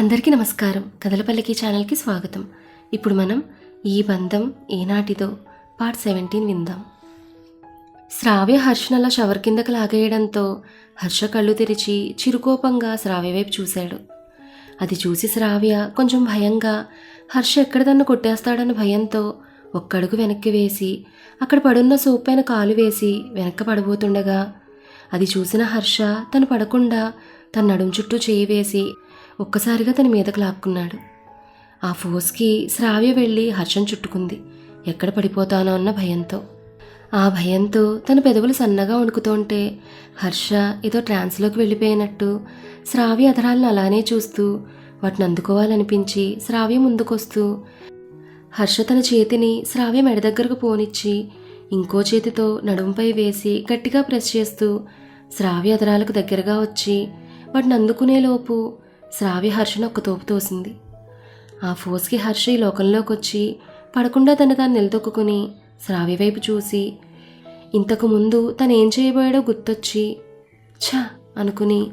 అందరికీ నమస్కారం. కథలపల్లికి ఛానల్కి స్వాగతం. ఇప్పుడు మనం ఈ బంధం ఏనాటిదో పార్ట్ సెవెంటీన్ విందాం. శ్రావ్య హర్షనల షవర్ కిందకు లాగేయడంతో హర్ష కళ్ళు తెరిచి చిరుకోపంగా శ్రావ్య వైపు చూశాడు. అది చూసి శ్రావ్య కొంచెం భయంగా హర్ష ఎక్కడ తన్ను కొట్టేస్తాడన్న భయంతో ఒక్కడుగు వెనక్కి వేసి అక్కడ పడున్న సోప్ పైన కాలు వేసి వెనక్కి పడబోతుండగా అది చూసిన హర్ష తను పడకుండా తన నడుం చుట్టూ చేయి వేసి ఒక్కసారిగా తన మీదకు లాక్కున్నాడు. ఆ ఫోర్స్కి శ్రావ్య వెళ్ళి హర్షం చుట్టుకుంది. ఎక్కడ పడిపోతానో అన్న భయంతో. ఆ భయంతో తన పెదవులు సన్నగా వణుకుతుంటే హర్ష ఏదో ట్రాన్స్లోకి వెళ్ళిపోయినట్టు శ్రావ్య అధరాలను అలానే చూస్తూ వాటిని అందుకోవాలనిపించి శ్రావ్య ముందుకొస్తూ హర్ష తన చేతిని శ్రావ్య మెడ దగ్గరకు పోనిచ్చి ఇంకో చేతితో నడుంపై వేసి గట్టిగా ప్రెస్ చేస్తూ శ్రావ్య అధరాలకు దగ్గరగా వచ్చి వాటిని అందుకునేలోపు శ్రావ్య హర్షను ఒక తోపు తోసింది. ఆ ఫోర్స్కి హర్ష ఈ లోకంలోకి వచ్చి పడకుండా తను తాను నిలదొక్కుని శ్రావ్య వైపు చూసి ఇంతకు ముందు తను ఏం చేయబోయాడో గుర్తొచ్చి ఛ అనుకుని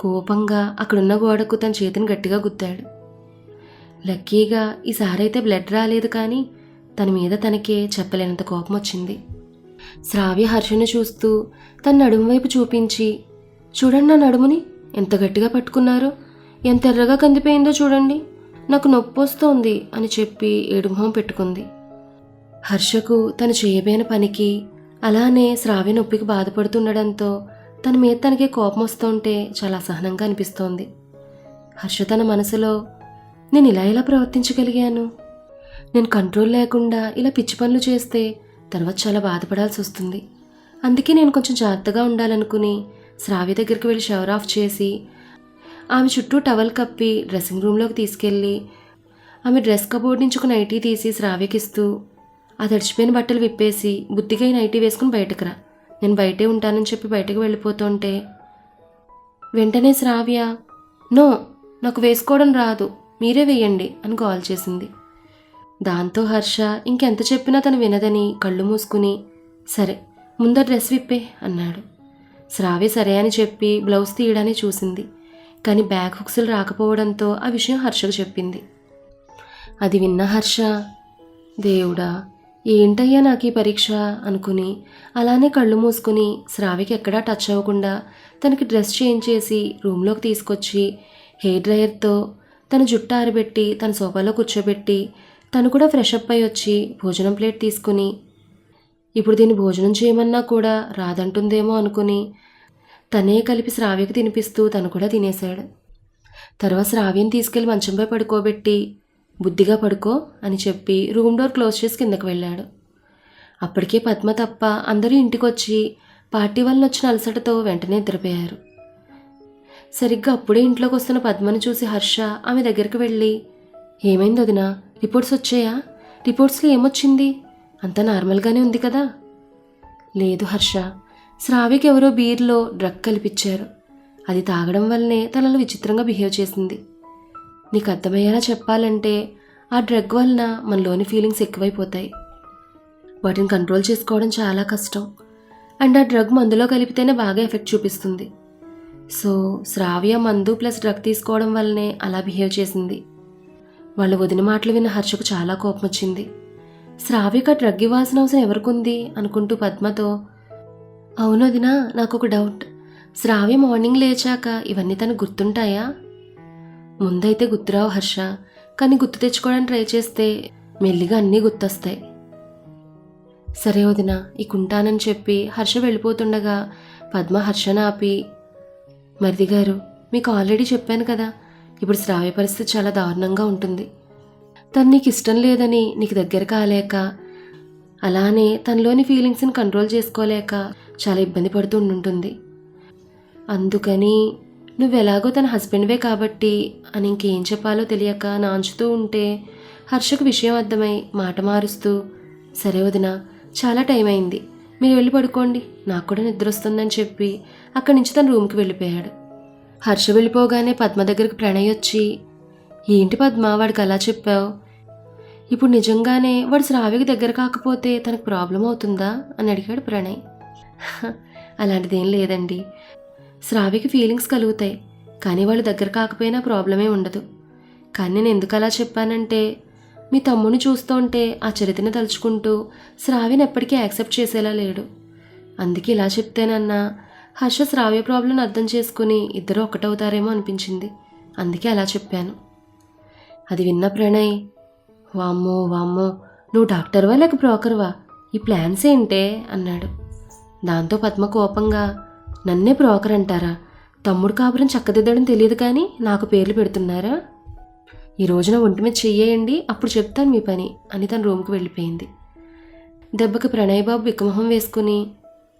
కోపంగా అక్కడున్న గోడకు తన చేతిని గట్టిగా గుద్దాడు. లక్కీగా ఈసారైతే బ్లడ్ రాలేదు కానీ తన మీద తనకే చెప్పలేనంత కోపం వచ్చింది శ్రావ్య హర్షను చూస్తూ తన నడుము వైపు చూపించి చూడండి నా నడుముని ఎంత గట్టిగా పట్టుకున్నారో? ఎంత ఎర్రగా కందిపోయిందో చూడండి. నాకు నొప్పి వస్తోంది అని చెప్పి ఏడుమొహం పెట్టుకుంది. హర్షకు తను చేయబోయిన పనికి అలానే శ్రావ్య నొప్పికి బాధపడుతుండడంతో తన మీద తనకే కోపం వస్తుంటే చాలా అసహనంగా అనిపిస్తోంది. హర్ష తన మనసులో నేను ఇలా ఎలా ప్రవర్తించగలిగాను? నేను కంట్రోల్ లేకుండా ఇలా పిచ్చి పనులు చేస్తే తర్వాత చాలా బాధపడాల్సి వస్తుంది. అందుకే నేను కొంచెం జాగ్రత్తగా ఉండాలనుకుని శ్రావ్య దగ్గరికి వెళ్ళి షవర్ ఆఫ్ చేసి ఆమె చుట్టూ టవల్ కప్పి డ్రెస్సింగ్ రూమ్లోకి తీసుకెళ్ళి ఆమె డ్రెస్ కబోర్డ్ నుంచి ఒక నైటీ తీసి శ్రావ్యకిస్తూ ఆ తడిచిపోయిన బట్టలు విప్పేసి బుద్ధిగా ఈ నైటీ వేసుకుని బయటకు రా. నేను బయటే ఉంటానని చెప్పి బయటకు వెళ్ళిపోతుంటే వెంటనే శ్రావ్య నో నాకు వేసుకోవడం రాదు మీరే వేయండి అని కాల్ చేసింది. దాంతో హర్ష ఇంకెంత చెప్పినా తను వినదని కళ్ళు మూసుకుని సరే ముందర డ్రెస్ విప్పే అన్నాడు. శ్రావ్య సరే అని చెప్పి బ్లౌజ్ తీయడానికి చూసింది. కానీ బ్యాక్ హుక్స్లు రాకపోవడంతో ఆ విషయం హర్షకు చెప్పింది. అది విన్న హర్ష దేవుడా ఏంటయ్యా నాకు ఈ పరీక్ష? అనుకుని అలానే కళ్ళు మూసుకుని శ్రావికి ఎక్కడా టచ్ అవ్వకుండా తనకి డ్రెస్ చేంజ్ చేసి రూమ్లోకి తీసుకొచ్చి హెయిర్ డ్రయర్తో తన జుట్టు ఆరబెట్టి తన సోఫాలో కూర్చోబెట్టి తను కూడా ఫ్రెష్ అప్ అయి వచ్చి భోజనం ప్లేట్ తీసుకుని ఇప్పుడు దీన్ని భోజనం చేయమన్నా కూడా రాదంటుందేమో అనుకుని తనే కలిపి శ్రావ్యకి తినిపిస్తూ తను కూడా తినేశాడు. తర్వాత శ్రావ్యం తీసుకెళ్ళి మంచంపై పడుకోబెట్టి బుద్ధిగా పడుకో అని చెప్పి రూమ్ డోర్ క్లోజ్ చేసి కిందకు వెళ్ళాడు. అప్పటికే పద్మ తప్ప అందరూ ఇంటికొచ్చి పార్టీ వల్ల వచ్చిన అలసటతో వెంటనే నిద్రపోయారు. సరిగ్గా అప్పుడే ఇంట్లోకి వస్తున్న పద్మను చూసి హర్ష ఆమె దగ్గరికి వెళ్ళి ఏమైంది వదిన? రిపోర్ట్స్ వచ్చాయా? రిపోర్ట్స్లో ఏమొచ్చింది? అంతా నార్మల్గానే ఉంది కదా? లేదు హర్ష. శ్రావికి ఎవరో బీర్లో డ్రగ్ కలిపించారు అది తాగడం వల్లనే తనలో విచిత్రంగా బిహేవ్ చేసింది. నీకు అర్థమయ్యేలా చెప్పాలంటే ఆ డ్రగ్ వలన మనలోని ఫీలింగ్స్ ఎక్కువైపోతాయి. వాటిని కంట్రోల్ చేసుకోవడం చాలా కష్టం. అండ్ ఆ డ్రగ్ మందులో కలిపితేనే బాగా ఎఫెక్ట్ చూపిస్తుంది. సో శ్రావ్య మందు ప్లస్ డ్రగ్ తీసుకోవడం వల్లనే అలా బిహేవ్ చేసింది. వాళ్ళ వదిన మాటలు విన్న హర్షకు చాలా కోపం వచ్చింది శ్రావ్యక డ్రగ్ ఇవ్వాల్సిన అవసరం ఎవరికుంది? అనుకుంటూ పద్మతో అవును వదినా నాకు ఒక డౌట్. శ్రావ్య మార్నింగ్ లేచాక ఇవన్నీ తనకు గుర్తుంటాయా? ముందైతే గుర్తురావు హర్ష కానీ గుర్తు తెచ్చుకోవడానికి ట్రై చేస్తే మెల్లిగా అన్నీ గుర్తొస్తాయి. సరే వదిన ఇక ఉంటానని చెప్పి హర్ష వెళ్ళిపోతుండగా పద్మ హర్షను ఆపి మరిది గారు మీకు ఆల్రెడీ చెప్పాను కదా ఇప్పుడు శ్రావ్య పరిస్థితి చాలా దారుణంగా ఉంటుంది. తను నీకు ఇష్టం లేదని నీకు దగ్గర కాలేక అలానే తనలోని ఫీలింగ్స్ని కంట్రోల్ చేసుకోలేక చాలా ఇబ్బంది పడుతూ ఉండుంటుంది. అందుకని నువ్వెలాగో తన హస్బెండ్వే కాబట్టి అని ఇంకేం చెప్పాలో తెలియక నాంచుతూ ఉంటే హర్షకు విషయం అర్థమై మాట మారుస్తూ సరే వదిన చాలా టైం అయింది. మీరు వెళ్ళి పడుకోండి. నాకు కూడా నిద్ర వస్తుందని చెప్పి అక్కడి నుంచి తన రూమ్కి వెళ్ళిపోయాడు. హర్ష వెళ్ళిపోగానే పద్మ దగ్గరికి ప్రణయ్ వచ్చి ఏంటి పద్మ వాడికి అలా చెప్పావు? ఇప్పుడు నిజంగానే వాడు శ్రావ్యకి దగ్గర కాకపోతే తనకు ప్రాబ్లం అవుతుందా? అని అడిగాడు ప్రణయ్. అలాంటిదేం లేదండి. శ్రావ్యకి ఫీలింగ్స్ కలుగుతాయి కానీ వాళ్ళు దగ్గర కాకపోయినా ప్రాబ్లమే ఉండదు. కానీ నేను ఎందుకు అలా చెప్పానంటే మీ తమ్ముని చూస్తుంటే ఆ చరిత్రని తలుచుకుంటూ శ్రావ్యని ఎప్పటికీ యాక్సెప్ట్ చేసేలా లేడు. అందుకే ఇలా చెప్తేనన్నా హర్ష శ్రావ్య ప్రాబ్లం అర్థం చేసుకుని ఇద్దరు ఒకటవుతారేమో అనిపించింది. అందుకే అలా చెప్పాను. అది విన్న ప్రణయ్ వామ్మో వామ్మో నువ్వు డాక్టర్వా లేక బ్రోకర్వా ఈ ప్లాన్స్ ఏంటే? అన్నాడు. దాంతో పద్మ కోపంగా నన్నే బ్రోకర్ అంటారా? తమ్ముడు కాపురం చక్కదిద్దడం తెలియదు కానీ నాకు పేర్లు పెడుతున్నారా? ఈ రోజున ఒంటి మీద చెయ్యేయండి అప్పుడు చెప్తాను మీ పని అని తన రూమ్కి వెళ్ళిపోయింది. దెబ్బకి ప్రణయ్ బాబు వికమొహం వేసుకుని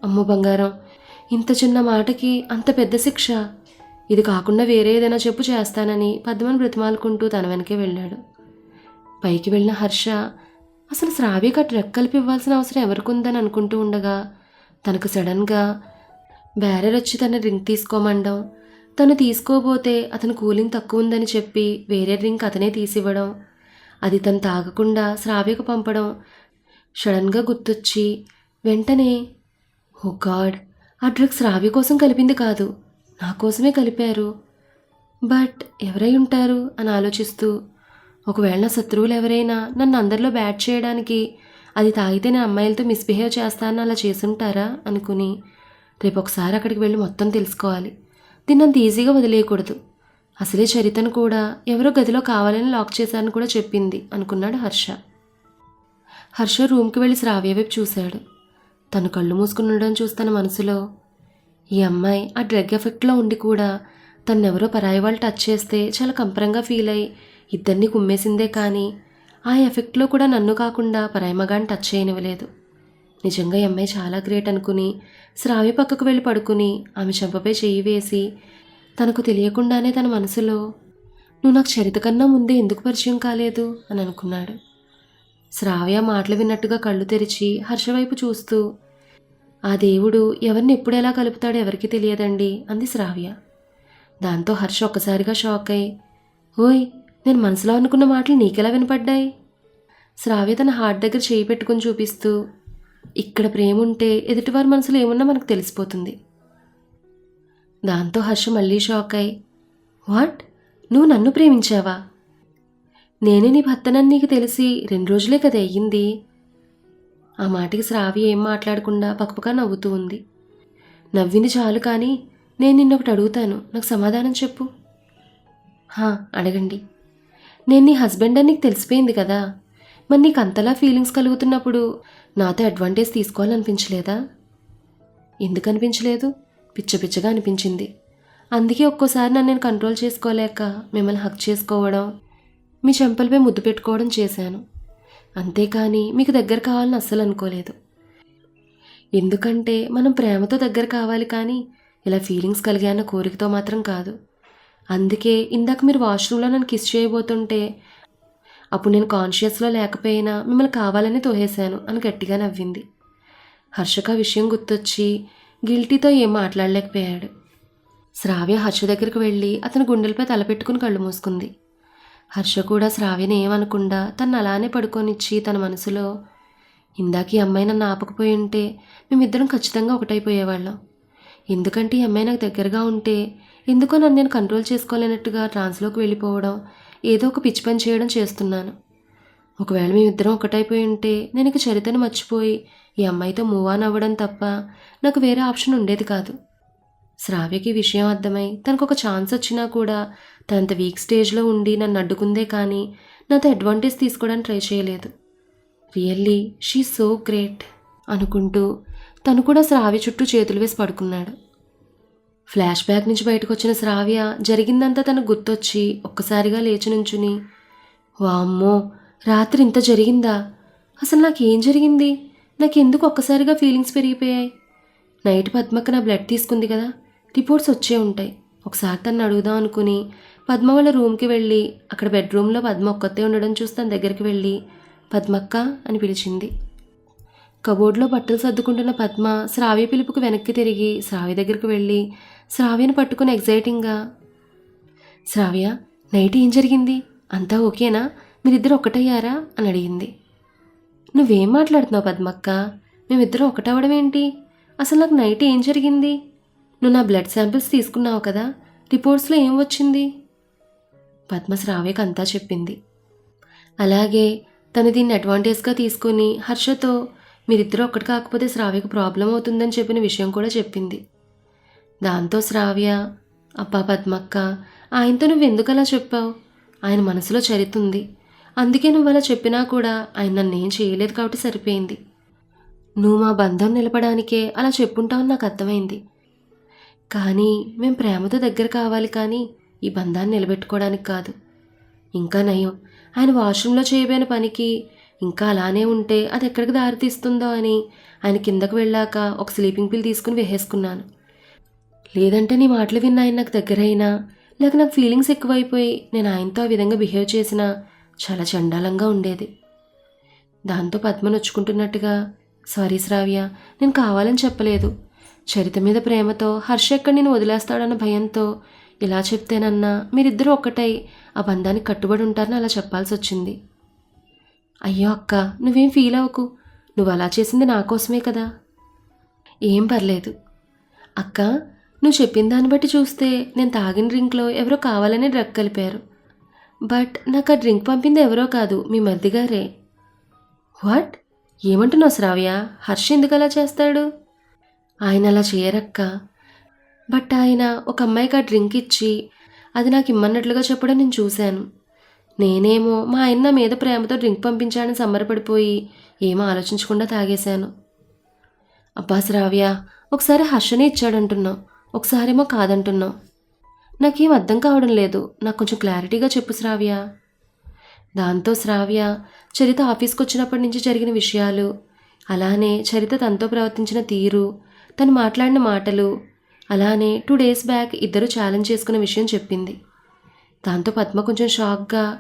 అమ్మో బంగారం ఇంత చిన్న మాటకి అంత పెద్ద శిక్ష? ఇది కాకుండా వేరే ఏదైనా చెప్పు చేస్తానని పద్మని బ్రతిమాలుకుంటూ తన వెనకే వెళ్ళాడు. పైకి వెళ్ళిన హర్ష అసలు శ్రావ్యకి అటు రెక్కలిపి ఇవ్వాల్సిన అవసరం ఎవరికి ఉందని అనుకుంటూ ఉండగా తనకు సడన్గా బ్యారెర్ వచ్చి తన రింగ్ తీసుకోమండం తను తీసుకోబోతే అతను కూలింగ్ తక్కువ ఉందని చెప్పి వేరే రింగ్ అతనే తీసివ్వడం అది తను తాగకుండా శ్రావ్యకు పంపడం సడన్గా గుర్తొచ్చి వెంటనే ఓ గాడ్ ఆ డ్రగ్స్ రావి కోసం కలిపింది కాదు నా కోసమే కలిపారు. బట్ ఎవరై ఉంటారు? అని ఆలోచిస్తూ ఒకవేళ నా శత్రువులు ఎవరైనా నన్ను అందరిలో బ్యాట్ చేయడానికి అది తాగితే నేను అమ్మాయిలతో మిస్బిహేవ్ చేస్తానని అలా చేసుంటారా? అనుకుని రేపు ఒకసారి అక్కడికి వెళ్ళి మొత్తం తెలుసుకోవాలి. దీన్ని అంత ఈజీగా వదిలేయకూడదు. అసలే చరితను కూడా ఎవరో గదిలో కావాలని లాక్ చేశారని కూడా చెప్పింది అనుకున్నాడు హర్ష. హర్ష రూమ్కి వెళ్ళి శ్రావ్య వైపు చూశాడు. తను కళ్ళు మూసుకుని ఉండడం చూస్తున్న మనసులో ఈ అమ్మాయి ఆ డ్రగ్ ఎఫెక్ట్లో ఉండి కూడా తన్నెవరో పరాయి వాళ్ళు టచ్ చేస్తే చాలా కంపరంగా ఫీల్ అయ్యి ఇద్దరిని కుమ్మేసిందే కానీ ఆ ఎఫెక్ట్లో కూడా నన్ను కాకుండా పరాయి టచ్ చేయనివ్వలేదు. నిజంగా ఈ అమ్మాయి చాలా గ్రేట్ అనుకుని శ్రావ్య పక్కకు వెళ్ళి పడుకుని ఆమె చెంపపై చెయ్యి వేసి తనకు తెలియకుండానే తన మనసులో నువ్వు నాకు చరిత కన్నా ముందే ఎందుకు పరిచయం కాలేదు? అని అనుకున్నాడు. శ్రావ్య మాటలు విన్నట్టుగా కళ్ళు తెరిచి హర్ష వైపు చూస్తూ ఆ దేవుడు ఎవరిని ఎప్పుడు ఎలా కలుపుతాడో ఎవరికి తెలియదండి అంది శ్రావ్య. దాంతో హర్ష ఒక్కసారిగా షాక్ అయి ఓయ్ నేను మనసులో అనుకున్న మాటలు నీకెలా వినపడ్డాయి? శ్రావ్య తన హార్ట్ దగ్గర చేయి పెట్టుకుని చూపిస్తూ ఇక్కడ ప్రేమ ఉంటే ఎదుటివారి మనసులో ఏమున్నా మనకు తెలిసిపోతుంది. దాంతో హర్ష మళ్ళీ షాక్ అయి వాట్? నువ్వు నన్ను ప్రేమించావా? నేనే నీ భర్తనని నీకు తెలిసి రెండు రోజులే కదా అయ్యింది. ఆ మాటకి శ్రావి ఏం మాట్లాడకుండా పక్కపక్క నవ్వుతూ ఉంది. నవ్వింది చాలు కానీ నేను నిన్న ఒకటి అడుగుతాను. నాకు సమాధానం చెప్పు. హా అడగండి. నేను నీ హస్బెండ్ అని నీకు తెలిసిపోయింది కదా. మరి నీకు అంతలా ఫీలింగ్స్ కలుగుతున్నప్పుడు నాతో అడ్వాంటేజ్ తీసుకోవాలనిపించలేదా? ఎందుకు అనిపించలేదు పిచ్చ పిచ్చగా అనిపించింది. అందుకే ఒక్కోసారి నన్ను నేను కంట్రోల్ చేసుకోలేక మిమ్మల్ని హక్ చేసుకోవడం మీ చెంపలపై ముద్దు పెట్టుకోవడం చేశాను. అంతేకాని మీకు దగ్గర కావాలని అస్సలు అనుకోలేదు. ఎందుకంటే మనం ప్రేమతో దగ్గర కావాలి కానీ ఇలా ఫీలింగ్స్ కలిగాయన్న కోరికతో మాత్రం కాదు. అందుకే ఇందాక మీరు వాష్రూమ్లో నన్ను కిస్ చేయబోతుంటే అప్పుడు నేను కాన్షియస్లో లేకపోయినా మిమ్మల్ని కావాలని తోహేశాను అని గట్టిగా నవ్వింది. హర్షక విషయం గుర్తొచ్చి గిల్టీతో ఏం మాట్లాడలేకపోయాడు. శ్రావ్య హర్ష దగ్గరికి వెళ్ళి అతని గుండెలపై తలపెట్టుకుని కళ్ళు మూసుకుంది. హర్ష కూడా శ్రావ్యని ఏమనకుండా తను అలానే పడుకొనిచ్చి తన మనసులో ఇందాక ఈ అమ్మాయి నన్ను ఆపకపోయి ఉంటే మేమిద్దరం ఖచ్చితంగా ఒకటైపోయేవాళ్ళం. ఎందుకంటే ఈ అమ్మాయి నాకు దగ్గరగా ఉంటే ఎందుకో నన్ను నేను కంట్రోల్ చేసుకోలేనట్టుగా ట్రాన్స్లోకి వెళ్ళిపోవడం ఏదో ఒక పిచ్చి పని చేయడం చేస్తున్నాను. ఒకవేళ మేమిద్దరం ఒకటైపోయి ఉంటే నేను ఇక చరిత్రను మర్చిపోయి ఈ అమ్మాయితో మూవ్ ఆన్ అవ్వడం తప్ప నాకు వేరే ఆప్షన్ ఉండేది కాదు. శ్రావ్యకి విషయం అర్థమై తనకు ఒక ఛాన్స్ వచ్చినా కూడా తనంత వీక్ స్టేజ్లో ఉండి నన్ను అడ్డుకుందే కానీ నాతో అడ్వాంటేజ్ తీసుకోవడానికి ట్రై చేయలేదు. రియల్లీ షీ సో గ్రేట్ అనుకుంటూ తను కూడా శ్రావ్య చుట్టూ చేతులు వేసి పడుకున్నాడు. ఫ్లాష్ బ్యాక్ నుంచి బయటకు వచ్చిన శ్రావ్య జరిగిందంతా తనకు గుర్తొచ్చి ఒక్కసారిగా లేచి నుంచుని వామ్మో రాత్రి ఇంత జరిగిందా? అసలు నాకేం జరిగింది? నాకెందుకు ఒక్కసారిగా ఫీలింగ్స్ పెరిగిపోయాయి? నైట్ పద్మక్క నా బ్లడ్ తీసుకుంది కదా రిపోర్ట్స్ వచ్చే ఉంటాయి. ఒకసారి తను అడుగుదాం అనుకుని పద్మ వాళ్ళ రూమ్కి వెళ్ళి అక్కడ బెడ్రూమ్లో పద్మ ఒక్కతే ఉండడం చూసి తన దగ్గరికి వెళ్ళి పద్మక్క అని పిలిచింది. కబోర్డ్లో బట్టలు సర్దుకుంటున్న పద్మ శ్రావ్య పిలుపుకు వెనక్కి తిరిగి శ్రావ్య దగ్గరికి వెళ్ళి శ్రావ్యను పట్టుకుని ఎగ్జైటింగ్గా శ్రావ్య నైట్ ఏం జరిగింది? అంతా ఓకేనా? మీరిద్దరు ఒకటయ్యారా అని అడిగింది. నువ్వేం మాట్లాడుతున్నావు పద్మక్క? మేమిద్దరం ఒకటవడం ఏంటి అసలు నాకు నైట్ ఏం జరిగింది? నువ్వు నా బ్లడ్ శాంపిల్స్ తీసుకున్నావు కదా రిపోర్ట్స్లో ఏం వచ్చింది? పద్మ శ్రావ్యకు అంతా చెప్పింది. అలాగే తను దీన్ని అడ్వాంటేజ్గా తీసుకొని హర్షతో మీరిద్దరూ ఒక్కటి కాకపోతే శ్రావ్యకు ప్రాబ్లం అవుతుందని చెప్పిన విషయం కూడా చెప్పింది. దాంతో శ్రావ్య అబ్బా పద్మక్క ఆయనతో నువ్వు ఎందుకు అలా చెప్పావు? ఆయన మనసులో చరిత్ర ఉంది అందుకే నువ్వు అలా చెప్పినా కూడా ఆయన నన్ను ఏం చేయలేదు కాబట్టి సరిపోయింది. నువ్వు మా బంధం నిలపడానికే అలా చెప్పుంటావని నాకు అర్థమైంది. కానీ మేము ప్రేమతో దగ్గర కావాలి కానీ ఈ బంధాన్ని నిలబెట్టుకోవడానికి కాదు. ఇంకా నయం. ఆయన వాష్రూమ్లో చేయబోయిన పనికి ఇంకా అలానే ఉంటే అది ఎక్కడికి దారితీస్తుందో అని ఆయన కిందకు వెళ్ళాక ఒక స్లీపింగ్ పిల్ తీసుకుని వేసేసుకున్నాను. లేదంటే నీ మాటలు విన్న ఆయన నాకు దగ్గరైనా లేక నాకు ఫీలింగ్స్ ఎక్కువైపోయి నేను ఆయనతో ఆ విధంగా బిహేవ్ చేసినా చాలా చండాలంగా ఉండేది. దాంతో పద్మ నొచ్చుకుంటున్నట్టుగా సారీ శ్రావ్య నేను కావాలని చెప్పలేదు. చరిత మీద ప్రేమతో హర్ష ఎక్కడ నేను వదిలేస్తాడన్న భయంతో ఇలా చెప్తేనన్నా మీరిద్దరూ ఒక్కటై ఆ బంధానికి కట్టుబడి ఉంటారని అలా చెప్పాల్సి వచ్చింది అయ్యో అక్క నువ్వేం ఫీల్ అవ్వకు. నువ్వు అలా చేసింది నా కోసమే కదా. ఏం పర్లేదు. అక్క నువ్వు చెప్పిన దాన్ని బట్టి చూస్తే నేను తాగిన డ్రింక్లో ఎవరో కావాలని డ్రగ్ కలిపారు. బట్ నాకు ఆ డ్రింక్ పంపింది ఎవరో కాదు మీ మర్దిగారే వాట్? ఏమంటున్నావు శ్రావ్య? హర్ష ఎందుకు అలా చేస్తాడు? ఆయన అలా చేయరక్క. బట్ ఆయన ఒక అమ్మాయికి ఆ డ్రింక్ ఇచ్చి అది నాకు ఇమ్మన్నట్లుగా చెప్పడం నేను చూశాను. నేనేమో మా ఆయన నా మీద ప్రేమతో డ్రింక్ పంపించాడని సంబరపడిపోయి ఏమో ఆలోచించకుండా తాగేశాను. అబ్బా శ్రావ్య ఒకసారి హర్షనే ఇచ్చాడంటున్నావు. ఒకసారేమో కాదంటున్నావు. నాకేం అర్థం కావడం లేదు. నాకు కొంచెం క్లారిటీగా చెప్పు శ్రావ్య. దాంతో శ్రావ్య చరిత ఆఫీస్కి వచ్చినప్పటి నుంచి జరిగిన విషయాలు అలానే చరిత తనతో ప్రవర్తించిన తీరు తను మాట్లాడిన మాటలు అలానే టూ డేస్ బ్యాక్ ఇద్దరు ఛాలెంజ్ చేసుకున్న విషయం చెప్పింది. దాంతో పద్మ కొంచెం షాక్గా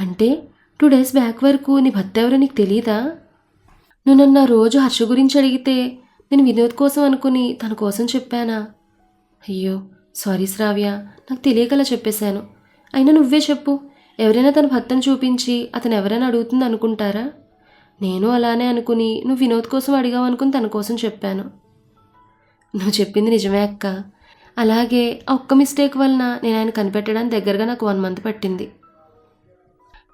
అంటే టూ డేస్ బ్యాక్ వరకు నీ భర్త ఎవరో నీకు తెలియదా నువ్వు నన్ను రోజు హర్ష గురించి అడిగితే నేను వినోద్ కోసం అనుకుని తన కోసం చెప్పానా? అయ్యో సారీ శ్రావ్య నాకు తెలియకలా చెప్పేశాను. అయినా నువ్వే చెప్పు ఎవరైనా తన భర్తను చూపించి అతను ఎవరైనా అడుగుతుంది అనుకుంటారా? నేను అలానే అనుకుని నువ్వు వినోద్ కోసం అడిగావు అనుకుని తన కోసం చెప్పాను. నువ్వు చెప్పింది నిజమే అక్క. అలాగే ఆ ఒక్క మిస్టేక్ వలన నేను ఆయన కనిపెట్టడానికి దగ్గరగా నాకు వన్ మంత్ పట్టింది.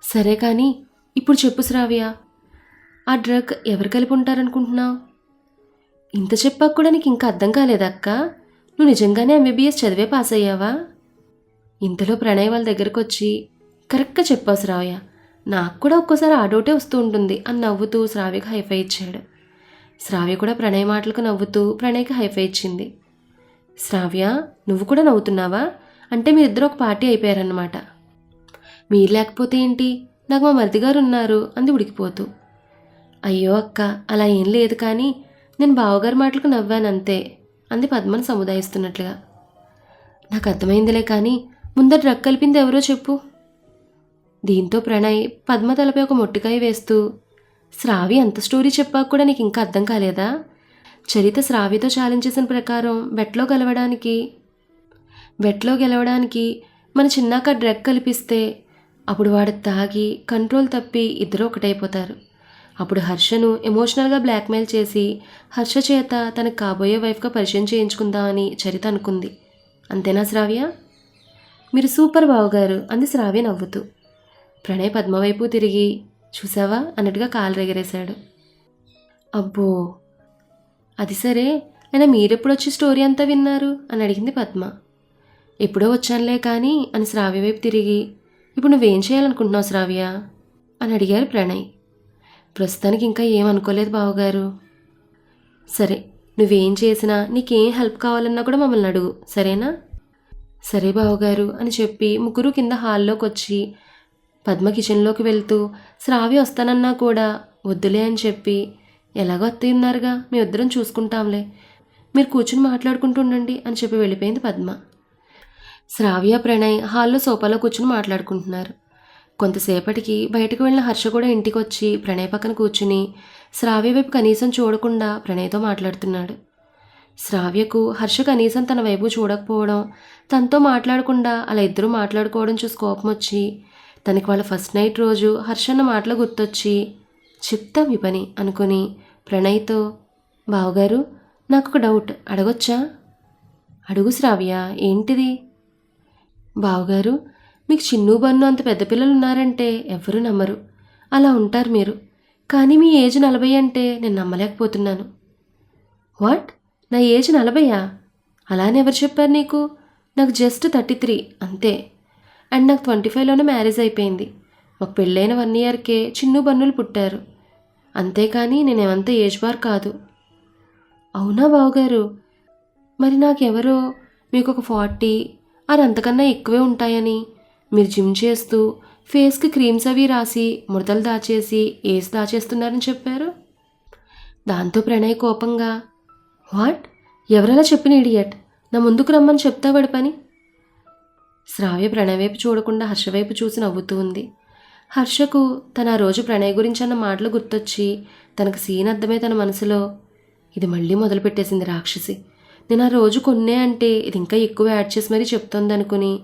సరే కానీ ఇప్పుడు చెప్పు శ్రావ్య. ఆ డ్రగ్ ఎవరు కలిపి ఉంటారనుకుంటున్నావు? ఇంత చెప్పాక కూడా నీకు ఇంకా అర్థం కాలేదక్క నువ్వు నిజంగానే ఎంబీబీఎస్ చదివే పాస్ అయ్యావా? ఇంతలో ప్రణయ్ వాళ్ళ దగ్గరకు వచ్చి కరెక్ట్గా చెప్పావు శ్రావ్య. నాకు కూడా ఒక్కోసారి ఆ డౌటే వస్తూ ఉంటుంది అని నవ్వుతూ శ్రావ్యకు హైఫై ఇచ్చాడు. శ్రావ్య కూడా ప్రణయ్ మాటలకు నవ్వుతూ ప్రణయ్కి హైఫై ఇచ్చింది. శ్రావ్య నువ్వు కూడా నవ్వుతున్నావా? అంటే మీరిద్దరూ ఒక పార్టీ అయిపోయారన్నమాట. మీరు లేకపోతే ఏంటి? నాకు మా మరిది గారు ఉన్నారు అంది ఉడికిపోతూ. అయ్యో అక్క అలా ఏం లేదు కానీ నేను బావగారి మాటలకు నవ్వాను అంతే అంది పద్మను సముదాయిస్తున్నట్లుగా. నాకు అర్థమైందిలే కానీ ముందర డ్రగ్ కలిపింది ఎవరో చెప్పు. దీంతో ప్రణయ్ పద్మ తలపై ఒక మొట్టికాయ వేస్తూ శ్రావి అంత స్టోరీ చెప్పాక కూడా నీకు ఇంకా అర్థం కాలేదా? చరిత శ్రావితో ఛాలెంజ్ చేసిన ప్రకారం బెట్లో గెలవడానికి బెట్లో గెలవడానికి మన చిన్నాక డ్రగ్ కలిపిస్తే అప్పుడు వాడు తాగి కంట్రోల్ తప్పి ఇద్దరు ఒకటైపోతారు. అప్పుడు హర్షను ఎమోషనల్గా బ్లాక్మెయిల్ చేసి హర్ష చేత తనకు కాబోయే వైఫ్గా పరిచయం చేయించుకుందామని చరిత అనుకుంది. అంతేనా శ్రావ్య? మీరు సూపర్ బావగారు అంది శ్రావ్య నవ్వుతూ. ప్రణయ్ పద్మవైపు తిరిగి చూసావా? అన్నట్టుగా కాలు రెగరేశాడు. అబ్బో అది సరే అయినా మీరెప్పుడు వచ్చి స్టోరీ అంతా విన్నారు? అని అడిగింది పద్మ. ఎప్పుడో వచ్చానులే కానీ అని శ్రావ్య వైపు తిరిగి ఇప్పుడు నువ్వేం చేయాలనుకుంటున్నావు శ్రావ్య? అని అడిగారు ప్రణయ్. ప్రస్తుతానికి ఇంకా ఏం అనుకోలేదు బావగారు. సరే నువ్వేం చేసినా నీకేం హెల్ప్ కావాలన్నా కూడా మమ్మల్ని అడుగు సరేనా? సరే బావగారు అని చెప్పి ముగ్గురు కింద హాల్లోకి వచ్చి పద్మ కిచెన్లోకి వెళ్తూ శ్రావ్య వస్తానన్నా కూడా వద్దులే అని చెప్పి ఎలాగో అత్తయ్య ఉన్నారుగా మీ ఇద్దరం చూసుకుంటాంలే. మీరు కూర్చుని మాట్లాడుకుంటూ ఉండండి అని చెప్పి వెళ్ళిపోయింది పద్మ. శ్రావ్య ప్రణయ్ హాల్లో సోఫాలో కూర్చుని మాట్లాడుకుంటున్నారు. కొంతసేపటికి బయటకు వెళ్ళిన హర్ష కూడా ఇంటికి వచ్చి ప్రణయ్ పక్కన కూర్చుని శ్రావ్య వైపు కనీసం చూడకుండా ప్రణయ్తో మాట్లాడుతున్నాడు. శ్రావ్యకు హర్ష కనీసం తన వైపు చూడకపోవడం తనతో మాట్లాడకుండా అలా ఇద్దరూ మాట్లాడుకోవడం చూసి కోపం వచ్చి తనకి వాళ్ళ ఫస్ట్ నైట్ రోజు హర్షన్న మాటలు గుర్తొచ్చి చెప్తాం ఈ పని అనుకుని ప్రణయ్తో బావగారు నాకు ఒక డౌట్. అడగొచ్చా? అడుగు శ్రావ్య. ఏంటిది? బావగారు మీకు చిన్ను బన్ను అంత పెద్ద పిల్లలు ఉన్నారంటే ఎవ్వరూ నమ్మరు. అలా ఉంటారు మీరు. కానీ మీ ఏజ్ నలభై అంటే నేను నమ్మలేకపోతున్నాను. వాట్? నా ఏజ్ నలభైయా? అలానే ఎవరు చెప్పారు నీకు? నాకు జస్ట్ థర్టీ త్రీ అంతే. అండ్ నాకు ట్వంటీ ఫైవ్లోనే మ్యారేజ్ అయిపోయింది. మాకు పెళ్ళైన వన్ ఇయర్కే చిన్ను బన్నులు పుట్టారు. అంతేకాని నేనేమంత ఏజ్ బార్ కాదు. అవునా బావగారు? మరి నాకెవరో? మీకు ఒక ఫార్టీ అది అంతకన్నా ఎక్కువే ఉంటాయని. మీరు జిమ్ చేస్తూ ఫేస్కి క్రీమ్స్ అవి రాసి ముడతలు దాచేసి ఏసి దాచేస్తున్నారని చెప్పారు? దాంతో ప్రణయ్ కోపంగా వాట్? ఎవరలా చెప్పిన ఇడియట్? నా ముందుకు రమ్మని చెప్తావాడి పని? శ్రావ్య ప్రణయ్ వైపు చూడకుండా హర్ష వైపు చూసి నవ్వుతూ ఉంది. హర్షకు తన ఆ రోజు ప్రణయ్ గురించి అన్న మాటలు గుర్తొచ్చి తనకు సీన్ అర్థమై తన మనసులో ఇది మళ్ళీ మొదలుపెట్టేసింది రాక్షసి. నేను ఆ రోజు కొన్నే అంటే ఇది ఇంకా ఎక్కువ యాడ్ చేసి మరీ చెప్తోందనుకుని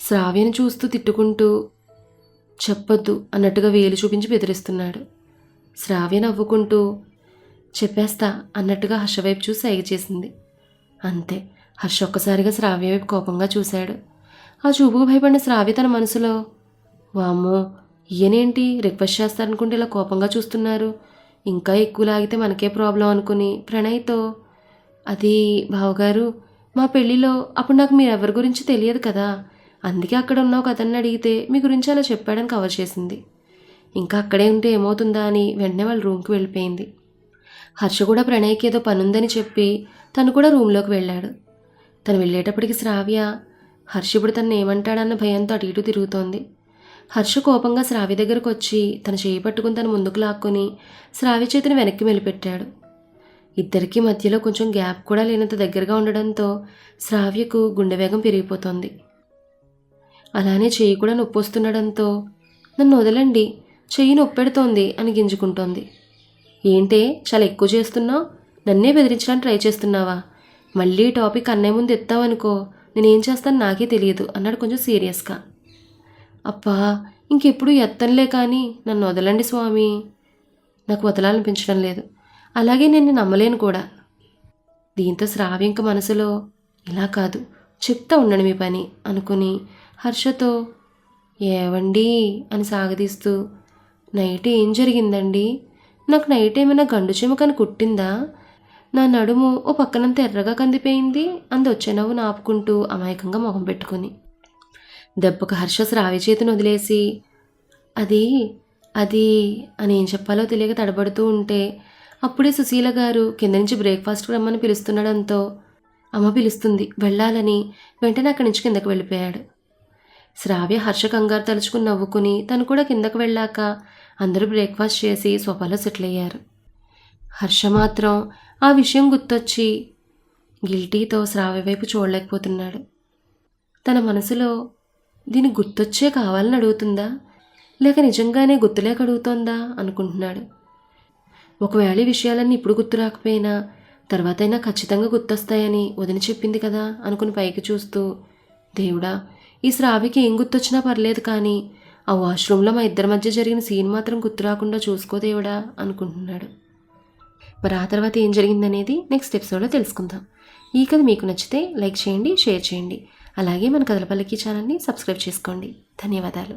శ్రావ్యను చూస్తూ తిట్టుకుంటూ చెప్పొద్దు అన్నట్టుగా వేలు చూపించి బెదిరిస్తున్నాడు. శ్రావ్య నవ్వుకుంటూ చెప్పేస్తా అన్నట్టుగా హర్ష వైపు చూసి సైగ చేసింది. అంతే హర్ష ఒక్కసారిగా శ్రావ్య వైపు కోపంగా చూశాడు. ఆ చూపుకు భయపడిన శ్రావ్య తన మనసులో వామ్మో ఈయనేంటి? రిక్వెస్ట్ చేస్తారనుకుంటే ఇలా కోపంగా చూస్తున్నారు. ఇంకా ఎక్కువ లాగితే మనకే ప్రాబ్లం అనుకుని ప్రణయ్తో అది బావగారు మా పెళ్ళిలో అప్పుడు నాకు మీరు ఎవరి గురించి తెలియదు కదా. అందుకే అక్కడ ఉన్న ఒక అడిగితే మీ గురించి అలా చెప్పాడని కవర్ చేసింది. ఇంకా అక్కడే ఉంటే ఏమవుతుందా అని వెంటనే వాళ్ళ రూమ్కి వెళ్ళిపోయింది. హర్ష కూడా ప్రణయ్కి ఏదో పనుందని చెప్పి తను కూడా రూమ్లోకి వెళ్ళాడు. తను వెళ్ళేటప్పటికి శ్రావ్య హర్ష ఇప్పుడు తను ఏమంటాడన్న భయంతో అటు ఇటు తిరుగుతోంది. హర్ష కోపంగా శ్రావి దగ్గరకు వచ్చి తన చేయి పట్టుకుని తన ముందుకు లాక్కొని శ్రావి చేతిని వెనక్కి మెలిపెట్టాడు. ఇద్దరికీ మధ్యలో కొంచెం గ్యాప్ కూడా లేనంత దగ్గరగా ఉండడంతో శ్రావ్యకు గుండె వేగం పెరిగిపోతోంది. అలానే చెయ్యి కూడా నొప్పి వస్తుండడంతో నన్ను వదలండి చెయ్యి నొప్పెడుతోంది అని గింజుకుంటోంది. ఏంటే చాలా ఎక్కువ చేస్తున్నావు? నన్నే బెదిరించడానికి ట్రై చేస్తున్నావా? మళ్ళీ టాపిక్ అన్నయ్య ముందు ఎత్తావనుకో నేనేం చేస్తాను నాకే తెలియదు అన్నాడు కొంచెం సీరియస్గా. అప్పా ఇంకెప్పుడు ఎత్తనులే కానీ నన్ను వదలండి స్వామి. నాకు వదలాలనిపించడం లేదు. అలాగే నేను నమ్మలేను కూడా. దీంతో శ్రావ్య ఇంక మనసులో ఇలా కాదు చెప్తా ఉండండి మీ పని అనుకుని హర్షతో ఏవండి అని సాగదీస్తూ నైట్ ఏం జరిగిందండి? నాకు నైట్ ఏమైనా గండు చెమకని కుట్టిందా? నా నడుము ఓ పక్కనంత ఎర్రగా కందిపోయింది అందు వచ్చే నవ్వు నాపుకుంటూ అమాయకంగా మొహం పెట్టుకుని. దెబ్బకు హర్ష శ్రావ్య చేతిని వదిలేసి అది అది అని ఏం చెప్పాలో తెలియక తడబడుతూ ఉంటే అప్పుడే సుశీల గారు కింద నుంచి బ్రేక్ఫాస్ట్కి రమ్మని పిలుస్తుండడంతో అమ్మ పిలుస్తుంది వెళ్ళాలని వెంటనే అక్కడి నుంచి కిందకు వెళ్ళిపోయాడు. శ్రావ్య హర్ష కంగారు తలుచుకుని నవ్వుకుని తను కూడా కిందకు వెళ్ళాక అందరూ బ్రేక్ఫాస్ట్ చేసి సోఫాలో సెటిల్ అయ్యారు. హర్ష మాత్రం ఆ విషయం గుర్తొచ్చి గిల్టీతో శ్రావ్య వైపు చూడలేకపోతున్నాడు. తన మనసులో దీని గుర్తొచ్చే కావాలని అడుగుతుందా? లేక నిజంగానే గుర్తులేక అడుగుతోందా? అనుకుంటున్నాడు. ఒకవేళ ఈ విషయాలన్నీ ఇప్పుడు గుర్తు రాకపోయినా తర్వాతైనా ఖచ్చితంగా గుర్తొస్తాయని వదిన చెప్పింది కదా అనుకుని పైకి చూస్తూ దేవుడా ఈ శ్రావికి ఏం గుర్తొచ్చినా పర్లేదు కానీ ఆ వాష్రూమ్లో మా ఇద్దరి మధ్య జరిగిన సీన్ మాత్రం గుర్తు రాకుండా చూసుకో దేవుడా అనుకుంటున్నాడు. మరి ఆ తర్వాత ఏం జరిగిందనేది నెక్స్ట్ ఎపిసోడ్లో తెలుసుకుందాం. ఈ కథ మీకు నచ్చితే లైక్ చేయండి షేర్ చేయండి. అలాగే మన కదలపల్లికి ఛానల్ని సబ్స్క్రైబ్ చేసుకోండి. ధన్యవాదాలు.